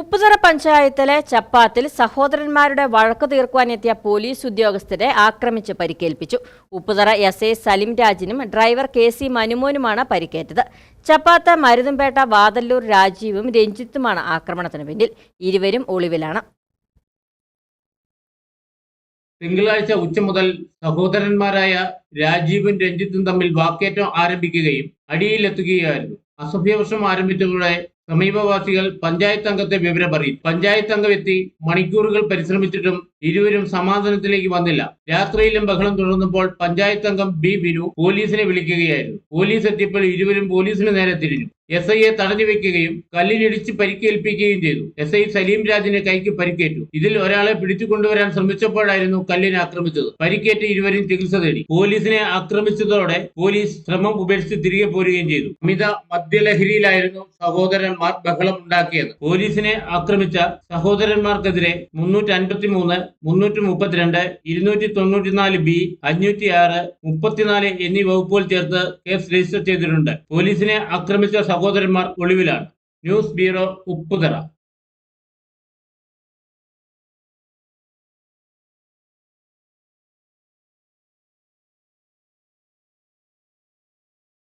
ഉപ്പുതറ പഞ്ചായത്തിലെ ചപ്പാത്തിൽ സഹോദരന്മാരുടെ വഴക്ക് തീർക്കുവാനെത്തിയ പോലീസ് ഉദ്യോഗസ്ഥരെ ആക്രമിച്ച് പരിക്കേൽപ്പിച്ചു. ഉപ്പുതറ എസ് എ സലിം രാജിനും ഡ്രൈവർ കെ സി മനുമോനുമാണ് പരിക്കേറ്റത്. ചപ്പാത്ത മരുതുംപേട്ട വാതല്ലൂർ രാജീവും രഞ്ജിത്തുമാണ് ആക്രമണത്തിന് പിന്നിൽ. ഇരുവരും ഒളിവിലാണ്. തിങ്കളാഴ്ച ഉച്ച മുതൽ സഹോദരന്മാരായ രാജീവും രഞ്ജിത്തും തമ്മിൽ വാക്കേറ്റം ആരംഭിക്കുകയും അടിയിലെത്തുകയായിരുന്നു. അസഭ്യവർഷം ആരംഭിച്ചതോടെ സമീപവാസികൾ പഞ്ചായത്ത് അംഗത്തെ വിവരം അറിയിച്ചു പഞ്ചായത്ത് അംഗം എത്തി മണിക്കൂറുകൾ പരിശ്രമിച്ചിട്ടും ഇരുവരും സമാധാനത്തിലേക്ക് വന്നില്ല. രാത്രിയിലും ബഹളം തുടർന്നപ്പോൾ പഞ്ചായത്ത് അംഗം ബി ബിനു പോലീസിനെ വിളിക്കുകയായിരുന്നു. പോലീസ് എത്തിയപ്പോൾ ഇരുവരും പോലീസിന് നേരെ തിരിഞ്ഞു. എസ് ഐയെ തടഞ്ഞു വെക്കുകയും കല്ലിലിടിച്ച് പരിക്കേൽപ്പിക്കുകയും ചെയ്തു. എസ് ഐ സലീം രാജിന് കൈക്ക് പരിക്കേറ്റു. ഇതിൽ ഒരാളെ പിടിച്ചു കൊണ്ടുവരാൻ ശ്രമിച്ചപ്പോഴായിരുന്നു കല്ലിനെ ആക്രമിച്ചത്. പരിക്കേറ്റ് ഇരുവരും ചികിത്സ തേടി. പോലീസിനെ ആക്രമിച്ചതോടെ പോലീസ് ശ്രമം ഉപേക്ഷിച്ച് തിരികെ പോരുകയും ചെയ്തു. അമിത മദ്യലഹരിയിലായിരുന്നു സഹോദരന്മാർ ബഹളം ഉണ്ടാക്കിയത്. പോലീസിനെ ആക്രമിച്ച സഹോദരന്മാർക്കെതിരെ മുന്നൂറ്റി അൻപത്തി മൂന്ന് മുന്നൂറ്റി മുപ്പത്തിരണ്ട് ഇരുന്നൂറ്റി തൊണ്ണൂറ്റിനാല് ബി അഞ്ഞൂറ്റി ആറ് മുപ്പത്തിനാല് എന്നീ വകുപ്പുകൾ ചേർത്ത് കേസ് രജിസ്റ്റർ ചെയ്തിട്ടുണ്ട്. പോലീസിനെ ആക്രമിച്ച സഹോദരന്മാർ ഒളിവിലാണ്. News bureau Upputhara.